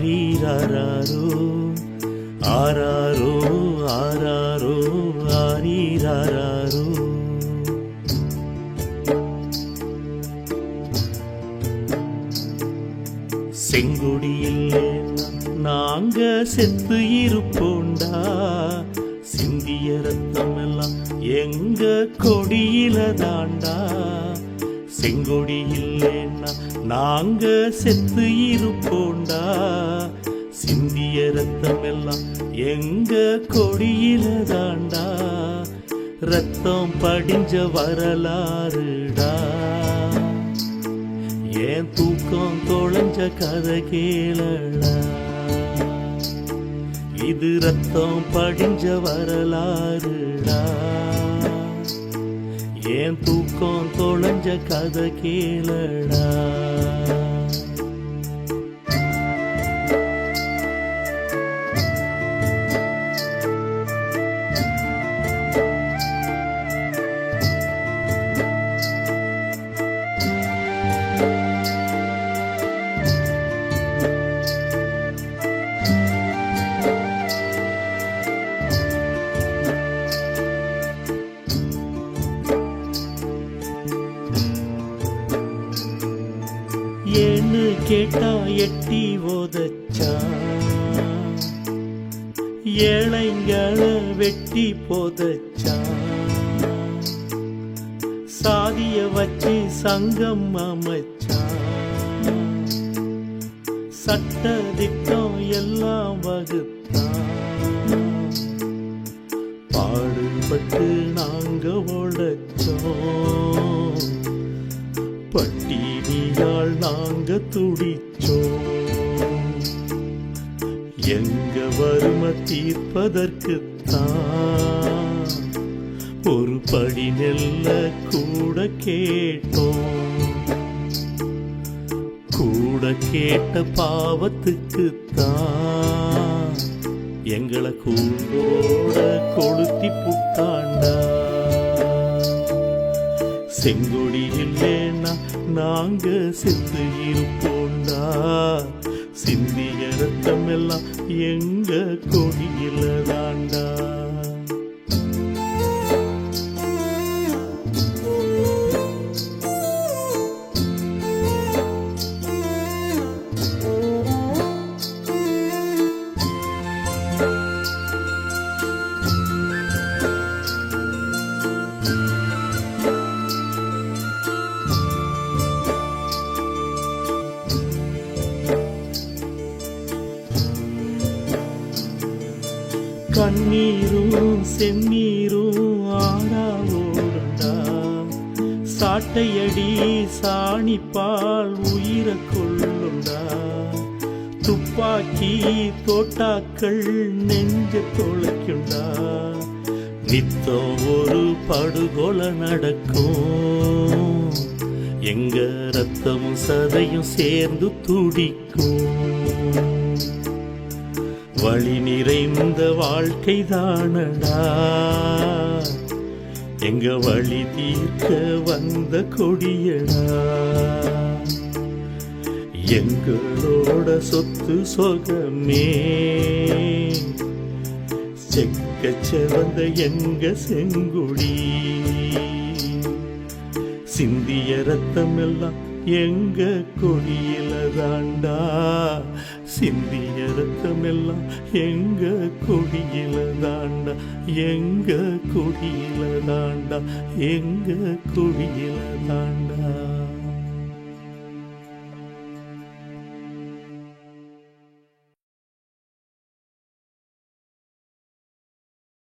ஆரீராரோ ஆராரோ ஆராரோ ஆரீராரோ செங்குடியில் நாங்க செத்து இருப்போண்டா சிந்திய ரத்தம் எல்லாம் எங்க கொடியில தாண்டா. செங்கொடி இல்லைன்னா நாங்க செத்து இருப்போண்டா. சிந்திய ரத்தம் எல்லாம் எங்க கொடியில தாண்டா ரத்தம் படிஞ்ச வரலாறுடா. ஏன் தூக்கம் தொலைஞ்ச கதை கேளடா. இது ரத்தம் படிஞ்ச வரலாறுடா. ஏன் தூக்கம் தொலைஞ்ச கதை கேளடா. கேட்டா எட்டி ஓதச்சா? ஏழைங்கள வெட்டி போதச்சா? சாதிய வச்சு சங்கம் அமைச்சா? சட்ட திட்டம் எல்லாம் வகுத்தா? பாடுபட்டு நாங்க உழைச்சோம். நாள் நாங்க துடிச்சோம். எங்க வறுமை தீர்ப்பதற்குத்தான் ஒரு படி நெல்ல கூட கேட்டோம். கூட கேட்ட பாவத்துக்குத்தான் எங்களை கூண்டோட கொளுத்தி புட்டாண்டா. செங்கொடி இல்லைன்னா நாங்க செத்து இருப்போண்டா சிந்திய ரத்தம் எல்லாம் எங்க கோ கண்ணீரும் செந்நீரும் ஆடாவோடா சாட்டையடி சாணிப்பால் உயிரை கொள்ளுண்டா துப்பாக்கி தோட்டாக்கள் நெஞ்ச தொலைக்குண்டா. நித்தம் ஒரு படுகொலை நடக்கும். எங்க ரத்தமும் சதையும் சேர்ந்து துடிக்கும். வழி நிறைந்த வாழ்க்கை தானடா. எங்க வழி தீர்க்க வந்த கொடியடா. எங்களோட சொத்து சொகமே. செக்க செவந்த எங்க செங்குடி. சிந்திய ரத்தம் எல்லாம் எங்க கொடியில தாண்டா. சிந்திய ரத்தமெல்லாம் எங்க கொடியில தாண்டா எங்க கொடியில தாண்டா எங்க கொடியில தாண்டா.